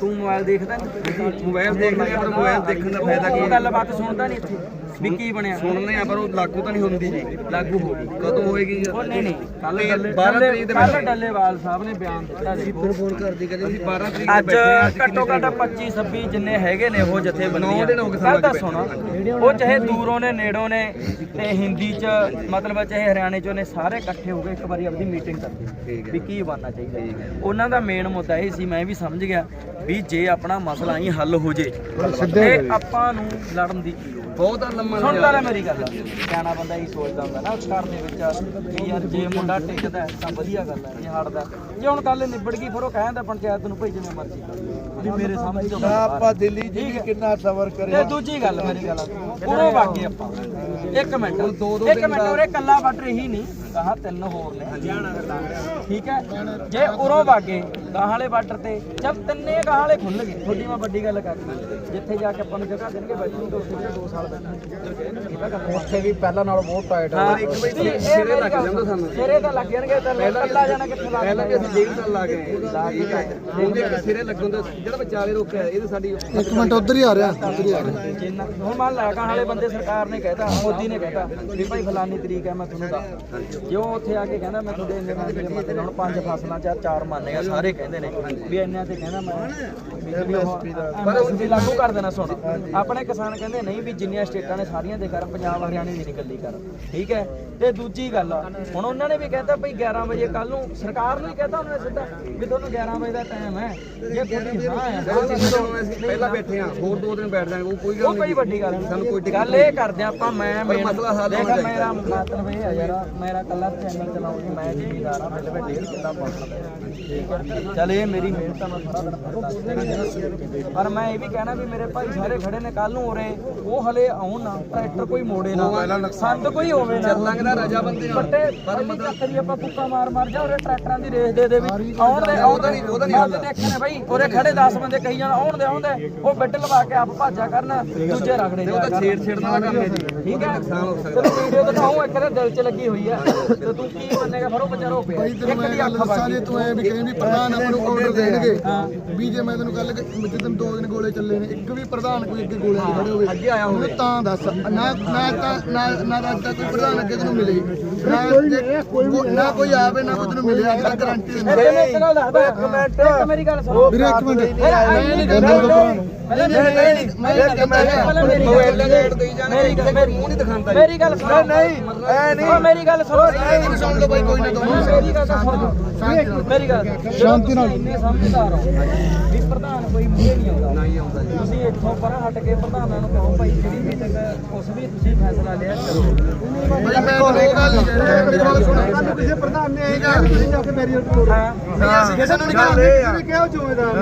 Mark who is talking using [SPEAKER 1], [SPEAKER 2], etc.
[SPEAKER 1] ਤੂੰ ਮੋਬਾਈਲ ਦੇਖਦਾ। ਨਹੀਂ
[SPEAKER 2] ਮੋਬਾਈਲ ਦੇਖਦਾ ਆ ਪਰ ਮੋਬਾਈਲ ਦੇਖਣ ਦਾ ਫਾਇਦਾ ਕੀ
[SPEAKER 1] ਉਹ
[SPEAKER 2] ਹੈ
[SPEAKER 1] ਗੱਲਬਾਤ ਸੁਣਦਾ ਨਹੀਂ ਇੱਥੇ। ਵੀ ਕੀ ਬਣਿਆ?
[SPEAKER 2] ਸੁਣਨੇ ਆ ਪਰ ਉਹ ਲਾਗੂ ਤਾਂ ਨਹੀਂ ਹੁੰਦੀ। ਜੀ
[SPEAKER 1] ਲਾਗੂ ਹੋ ਗਈ।
[SPEAKER 2] ਕਦੋਂ ਹੋਏਗੀ?
[SPEAKER 1] ਉਹ ਨਹੀਂ ਨਹੀਂ। ਕੱਲ
[SPEAKER 2] ਤੇ
[SPEAKER 1] ਡੱਲੇ
[SPEAKER 2] 12 ਤਰੀਕ ਦੇ
[SPEAKER 1] ਕੱਲ
[SPEAKER 2] ਬੈਠੇ।
[SPEAKER 1] ਡੱਲੇਵਾਲ ਸਾਹਿਬ ਨੇ ਬਿਆਨ ਦਿੱਤਾ ਸੀ।
[SPEAKER 2] ਫੋਨ ਕਰਦੀ ਕਹਿੰਦੇ ਅਸੀਂ 12 ਤਰੀਕ
[SPEAKER 1] ਅੱਜ ਘੱਟੋ ਘੱਟ 25 26 ਜਿੰਨੇ ਹੈਗੇ ਨੇ ਉਹ ਜਥੇਬੰਦੀਆਂ।
[SPEAKER 2] ਨੌ ਦਿਨ ਹੋ ਗਏ
[SPEAKER 1] ਗੱਲ ਤਾਂ
[SPEAKER 2] ਸਾਨੂੰ
[SPEAKER 1] ਸੁਣੋ ਉਹ ਚਾਹੇ ਦੂਰੋਂ ਨੇ ਨੇੜੋਂ ਨੇ ਤੇ ਹਿੰਦੀ ਚ ਮਤਲਬ ਚਾਹੇ ਹਰਿਆਣੇ ਚੋਂ ਨੇ ਸਾਰੇ ਇਕੱਠੇ ਹੋ ਕੇ ਇੱਕ ਵਾਰੀ ਆਪਣੀ ਮੀਟਿੰਗ ਕਰਦੇ। ਵੀ ਕੀ ਬਣਨਾ ਚਾਹੀਦਾ। ਉਹਨਾਂ ਦਾ ਮੇਨ ਮੁੱਦਾ ਇਹ ਸੀ ਮੈਂ ਵੀ ਸਮਝ ਗਿਆ ਵੀ ਜੇ ਆਪਣਾ ਮਸਲਾ ਹੀ ਹੱਲ ਹੋ ਜੇ ਤੇ ਆਪਾਂ ਨੂੰ ਲੜਨ ਦੀ ਕੀ ਲੋੜ
[SPEAKER 2] ਬਹੁਤ ਲੰਮਾ
[SPEAKER 1] ਸੁਣਦਾ ਲੈ ਮੇਰੀ ਗੱਲ। ਸਿਆਣਾ ਬੰਦਾ ਹੀ ਸੋਚਦਾ ਹੁੰਦਾ ਨਾ ਘਰ ਦੇ ਵਿੱਚ ਵੀ ਯਾਰ ਜੇ ਮੁੰਡਾ ਟਿਕਦਾ ਹੈ ਤਾਂ ਵਧੀਆ ਗੱਲ ਹੈ ਜੇ ਹਟਦਾ। ਜੇ ਹੁਣ ਗੱਲ ਨਿਬੜ ਗਈ ਫਿਰ ਉਹ ਕਹਿੰਦਾ ਪੰਚਾਇਤ ਨੂੰ ਭਈ ਜਿਵੇਂ ਮਰਜ਼ੀ ਕਰ ਵੀ ਮੇਰੇ ਸਾਹਮਣੇ ਜੋ ਆਪਾਂ ਦਿੱਲੀ ਜੀ ਕਿੰਨਾ ਸਬਰ ਕਰਿਆ। ਤੇ ਦੂਜੀ ਗੱਲ ਮੇਰੀ ਗੱਲ ਉਰੋਂ ਵਾਗੇ ਆਪਾਂ। ਇੱਕ ਮਿੰਟ ਇੱਕ ਮਿੰਟ ਉਰੇ ਕੱਲਾ ਵੱਟ ਰਹੀ ਨਹੀਂ। ਕਹਾ ਤਿੰਨ ਹੋਰ ਨੇ। ਠੀਕ ਹੈ? ਜੇ ਉਰੋਂ ਵਾਗੇ ਗਾਹਾਂ ਵਾਲੇ ਬਾਰਡਰ ਤੇ ਜਦ ਤਿੰਨੇ ਗਾਹਾਂ ਵਾਲੇ ਖੁੱਲ ਗਏ। ਤੁਹਾਡੀ ਮੈਂ ਵੱਡੀ ਗੱਲ ਕਰਦੀ ਜਿੱਥੇ ਜਾ ਕੇ ਆਪਾਂ ਨੂੰ ਜਗ੍ਹਾ ਦੇਣਗੇ ਬੈਠਣ ਨੂੰ ਉੱਥੇ ਵੀ 2 ਸਾਲ ਬੈਠਾਂਗੇ ਉੱਥੇ ਵੀ ਪਹਿਲਾਂ ਨਾਲੋਂ ਬਹੁਤ ਟਾਈਟ
[SPEAKER 2] ਹਾਂ, ਇੱਕ ਬਈ ਤੁਸੀਂ ਸਿਰੇ ਲੱਗ ਜਾਂਦਾ ਸਾਨੂੰ।
[SPEAKER 1] ਸਿਰੇ ਤਾਂ ਲੱਗ ਜਾਣਗੇ ਤਾਂ ਕੱਲਾ ਜਾਣਾ ਕਿੱਥੇ ਲੱਗ
[SPEAKER 2] ਪਹਿਲਾਂ ਵੀ ਅਸੀਂ ਡੇਢ ਸਾਲ ਲਾ ਗਏ ਠੀਕ ਹੈ। ਹੁਣ ਦੇ ਸਿਰੇ ਲੱਗਣ ਦਾ ਜਿਹੜਾ ਵਿਚਾਲੇ ਰੋਕਿਆ ਇਹ ਤਾਂ ਸਾਡੀ
[SPEAKER 3] ਇੱਕ ਮਿੰਟ ਉਧਰ ਹੀ ਆ ਰਿਹਾ ਉਧਰ ਹੀ ਆ ਰਿਹਾ।
[SPEAKER 1] ਜਿੰਨਾ ਹੁਣ ਮੰਨ ਲਾ ਕਹਾਂ ਵਾਲੇ ਬੰਦੇ ਸਰਕਾਰ ਨੇ ਕਹਿਤਾ ਮੋਦੀ ਨੇ ਕਹਿਤਾ ਵੀ ਭਾਈ ਫਲਾਨੀ ਤਰੀਕ ਹੈ ਮੈਂ ਤੁਹਾਨੂੰ ਦੱਸ ਜੇ ਉਹ ਉੱਥੇ ਆ ਕੇ ਕਹਿੰਦਾ ਮੈਂ ਤੁਹਾਡੇ ਇੰਨੇ ਮੰਨ ਕੇ ਮੰਨ ਹੁਣ ਪੰਜ ਫਸਲਾਂ ਚ ਚਾਰ ਮੰਨੇ ਆ ਸਾਰੇ ਕਹਿੰਦੇ ਨੇ। ਵੀ ਇੰਨਿਆਂ ਤੇ ਕਹਿੰਦਾ ਮੈਂ ਪਰ ਉਹ ਲਾਗੂ ਕਰ ਦੇਣਾ ਸੁਣ। ਆਪਣੇ ਕਿਸਾਨ ਕਹਿੰਦੇ ਨਹੀਂ ਵੀ ਜਿੰਨੀਆਂ ਸਟੇਟਾਂ ਨੇ ਸਾਰੀਆਂ ਦੇ ਕਰ ਪੰਜਾਬ ਹਰਿਆਣੇ ਦੀ ਨਿਕਲੀ ਕਰ ਠੀਕ ਹੈ? ਤੇ ਦੂਜੀ ਗੱਲ ਆ, ਹੁਣ ਉਹਨਾਂ ਨੇ ਵੀ ਕਹਿਤਾ ਭਈ 11 ਵਜੇ ਕੱਲ ਨੂੰ ਸਰਕਾਰ ਨੂੰ ਹੀ ਕਹਿਤਾ ਉਹਨਾਂ ਨੇ ਸਿੱਧਾ ਵੀ ਤੁਹਾਨੂੰ 11 ਵਜੇ ਦਾ ਟਾਈਮ ਹੈ। ਜੇ ਤੁਹਾਡੀ ਹਾਂ
[SPEAKER 2] ਪਹਿਲਾਂ ਬੈਠੇ ਆ ਹੋਰ ਦੋ ਦਿਨ ਬੈਠ ਜਾਾਂਗੇ ਉਹ ਕੋਈ ਗੱਲ
[SPEAKER 1] ਉਹ ਕੋਈ
[SPEAKER 2] ਨਹੀਂ।
[SPEAKER 1] ਵੱਡੀ ਗੱਲ
[SPEAKER 2] ਸਾਨੂੰ ਕੋਈ
[SPEAKER 1] ਨਹੀਂ ਗੱਲ ਇਹ ਕਰਦੇ ਆਪਾਂ ਮੈਂ main-
[SPEAKER 2] ਮਸਲਾ ਹੱਲ ਹੋਣਾ
[SPEAKER 1] ਮੇਰਾ ਮਤਲਬ ਇਹ ਹੈ ਯਾਰ ਮੇਰਾ ਕੱਲਾ ਚੈਨਲ ਚਲਾਉਂ ਨਹੀਂ ਮੈਂ ਜ਼ਿਮੀਦਾਰ ਆ ਮੇਰੇ ਵੱਡੇ ਵੀ ਕਿੰਨਾ ਮਸਲਾ ਹੈ ਚੱਲ ਇਹ ਮੇਰੀ ਮਿਹਨਤ ਆ ਮੈਂ ਸਾਰਾ ਪਰ ਮੈਂ ਇਹ ਵੀ ਕਹਿਣਾ ਵੀ ਮੇਰੇ ਭਾਈ ਸਾਰੇ ਖੜੇ ਨੇ ਕੱਲ ਨੂੰ ਉਰੇ ਉਹ ਹਲੇ ਆਉਣ ਨਾ ਟਰੈਕਟਰ ਕੋਈ ਮੋੜੇ ਨਾ। ਸੰਦ ਕੋਈ ਹੋਵੇ ਨਾ।
[SPEAKER 2] ਚੱਲਾਂਗੇ ਤਾਂ ਰਾਜਾ ਬੰਦੇ ਨਾਲ
[SPEAKER 1] ਬੱਟੇ ਪਰ ਚੱਕਰੀ ਆਪਾਂ ਕੁੱਕਾ ਮਾਰ ਮਾਰ ਜਾ ਉਰੇ ਟਰੈਕਟਰਾਂ ਦੀ ਰੇਸ ਦੇ ਦੇ ਵੀ। ਆਉਣ ਦੇ ਉਹਦਾ ਨਹੀਂ ਉਹਦਾ ਨਹੀਂ ਦੇਖਣੇ ਬਾਈ ਉਰੇ ਖੜੇ 10 ਬੰਦੇ ਕਹੀ ਜਾਣ ਆਉਣ ਦੇ ਆਉਣ ਦੇ। ਉਹ ਬਿੱਟ ਲਵਾ ਕੇ ਆਪ ਭਾਜਿਆ ਕਰਨ ਦੂਜੇ ਰਗੜੇ
[SPEAKER 2] ਉਹ ਤਾਂ ਛੇੜ ਛੇੜਨ ਵਾਲਾ ਕੰਮ ਹੈ ਜੀ।
[SPEAKER 1] ਠੀਕ ਹੈ।
[SPEAKER 2] ਨੁਕਸਾਨ ਹੋ ਸਕਦਾ।
[SPEAKER 1] ਚਲੋ ਵੀਡੀਓ ਦਿਖਾਉਂ ਇੱਕ ਦੇ ਦਿਲ 'ਚ ਲੱਗੀ ਹੋਈ ਹੈ। ਤੇ ਤੂੰ ਕੀ ਮੰਨੇਗਾ ਫਿਰ ਉਹ ਵਿਚਾਰਾ ਹੋ ਪਿਆ
[SPEAKER 3] ਭਾਈ ਤੈਨੂੰ
[SPEAKER 1] ਇੱਕ
[SPEAKER 3] ਮੈਂ
[SPEAKER 1] ਦੀ
[SPEAKER 3] ਗੱਲ
[SPEAKER 1] ਅੱਖ
[SPEAKER 3] ਦੱਸਾਂ
[SPEAKER 1] ਬਾਕੀ
[SPEAKER 3] ਜੇ ਤੂੰ ਐ ਵੀ ਕਹੀਂ ਵੀ ਪ੍ਰਧਾਨ ਆਪਾਂ ਨੂੰ ਆਰਡਰ ਦੇਣਗੇ ਵੀ ਜੇ ਮੈਂ ਤੈਨੂੰ ਕੱਲ ਜਿੱਦਨ ਦੋ ਦਿਨ ਗੋਲੇ ਚੱਲੇ ਨੇ ਇੱਕ ਵੀ ਪ੍ਰਧਾਨ ਕੋਈ ਅੱਗੇ ਗੋਲੇ ਨਹੀਂ ਖੜੇ ਹੋਵੇ
[SPEAKER 2] ਅੱਗੇ ਆਇਆ ਹੋਵੇ
[SPEAKER 3] ਮੈਨੂੰ ਤਾਂ ਦੱਸ ਨਾ ਨਾ ਤਾਂ ਨਾ ਨਾ ਤਾਂ ਅੱਜ ਤੱਕ ਕੋਈ ਪ੍ਰਧਾਨ ਅੱਗੇ ਤੈਨੂੰ ਮਿਲੇ ਨਾ ਜੇ- ਨਾ ਕੋਈ ਆਵੇ ਨਾ ਕੋਈ ਤੈਨੂੰ ਮਿਲੇ ਅੱਜ ਤੱਕ ਗਾਰੰਟੀ ਦਿੰਦਾ
[SPEAKER 1] ਤੈਨੂੰ ਇੱਕ ਗੱਲ ਦੱਸਦਾ ਇੱਕ ਮਿੰਟ ਇੱਕ ਮੇਰੀ ਗੱਲ ਸੁਣੋ
[SPEAKER 3] ਵੀਰੇ ਇੱਕ ਮਿੰਟ
[SPEAKER 1] ਮੈਂ ਨਹੀਂ
[SPEAKER 3] ਕਹਿੰਦਾ ਤਾਂ ਭਰਾ ਨੂੰ।
[SPEAKER 1] ਪਹਿਲਾਂ ਮੇਰੀ ਗੱਲ ਮੈਂ ਪਹਿਲਾਂ ਮੇਰੀ ਗੱਲ
[SPEAKER 2] ਮੋਬਾਈਲ ਦਾ ਰੇਟ ਦੇਈ ਜਾਣਾ
[SPEAKER 1] ਮੇਰੀ ਗੱਲ ਮੇਰੀ
[SPEAKER 2] ਮੂੰਹ ਨਹੀਂ ਦਿਖਾਉਂਦਾ ਜੀ।
[SPEAKER 1] ਮੇਰੀ ਗੱਲ ਸੁਣੋ ਨਹੀਂ ਐ ਨਹੀਂ ਮੇਰੀ ਗੱਲ ਸੁਣੋ
[SPEAKER 3] ਨਹੀਂ ਸੁਣ ਲਓ ਬਾਈ ਕੋਈ ਨਾ ਦੋਨੋਂ
[SPEAKER 1] ਮੇਰੀ ਗੱਲ ਤਾਂ ਸੁਣੋ ਮੇਰੀ ਗੱਲ ਸ਼ਾਂਤੀ ਨਾਲ। ਇੰਨੇ ਸਮਝਦਾਰ ਹੋ ਵੀ ਪ੍ਰਧਾਨ ਕੋਈ ਮੂਹਰੇ ਨਹੀਂ ਆਉਂਦਾ
[SPEAKER 2] ਨਹੀਂ ਆਉਂਦਾ ਜੀ
[SPEAKER 1] ਤੁਸੀਂ ਇੱਥੋਂ ਪਰਾਂ ਹਟ ਕੇ ਪ੍ਰਧਾਨਾਂ ਨੂੰ ਕਹੋ ਭਾਈ ਜਿਹੜੀ ਮੀਟਿੰਗ ਉਸ ਵੀ ਤੁਸੀਂ ਫੈਸਲਾ ਲਿਆ ਕਰੋ
[SPEAKER 3] ਮੈਂ ਇਹ ਗੱਲ ਨਹੀਂ ਕਹਿ ਮੇਰੀ ਗੱਲ ਸੁਣ ਕਿਸੇ ਪ੍ਰਧਾਨ ਨੇ ਇਹ ਕਿਹਾ। ਤੁਸੀਂ ਜਾ ਕੇ ਮੇਰੀ
[SPEAKER 1] ਹਾਂ।
[SPEAKER 3] ਕਿਸੇ ਨੂੰ ਨਹੀਂ ਕਿਹਾ ਕਿਹਾ ਜ਼ਿੰਮੇਦਾਰ